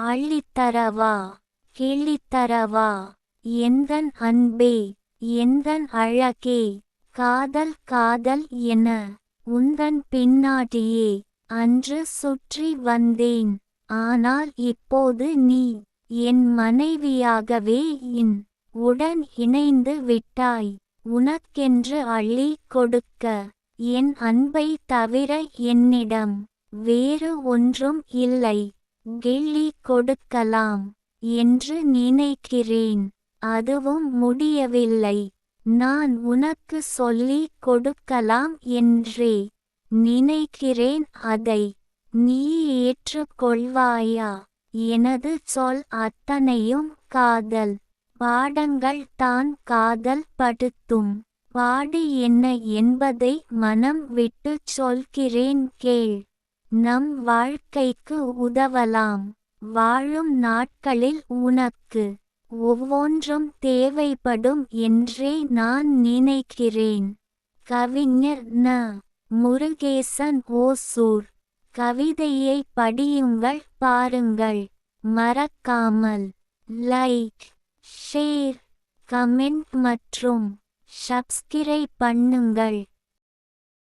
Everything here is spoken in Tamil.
அள்ளித்தரவா? கிள்ளித்தரவா? எந்தன் அன்பே? எந்தன் அழகே? காதல் காதல் என. உந்தன் பின்னாடியே. அன்று சுற்றி வந்தேன். ஆனால் இப்போது நீ என் மனைவியாகவே இன். உடன் இணைந்து விட்டாய். உனக்கென்று அள்ளி கொடுக்க. என் அன்பை தவிர என்னிடம் வேறு ஒன்றும் இல்லை. கிள்ளி கொடுக்கலாம் என்று நினைக்கிறேன். அதுவும் முடியவில்லை. நான் உனக்கு சொல்லி கொடுக்கலாம் என்றே நினைக்கிறேன் அதை நீ ஏற்றுக்கொள்வாயா? எனது சொல் அத்தனையும் காதல். பாடங்கள் தான் காதல் படுத்தும். பாடு என்ன என்பதை மனம் விட்டு சொல்கிறேன் கேள். நம் வாழ்க்கைக்கு உதவலாம். வாழும் நாட்களில் உனக்கு ஒவ்வொன்றும் தேவைப்படும் என்றே நான் நினைக்கிறேன். கவிஞர் ந. முருகேசன் ஓசூர். கவிதையை படியுங்கள் பாருங்கள். மறக்காமல் லைக் ஷேர் கமெண்ட் மற்றும் சப்ஸ்கிரைப் பண்ணுங்கள்.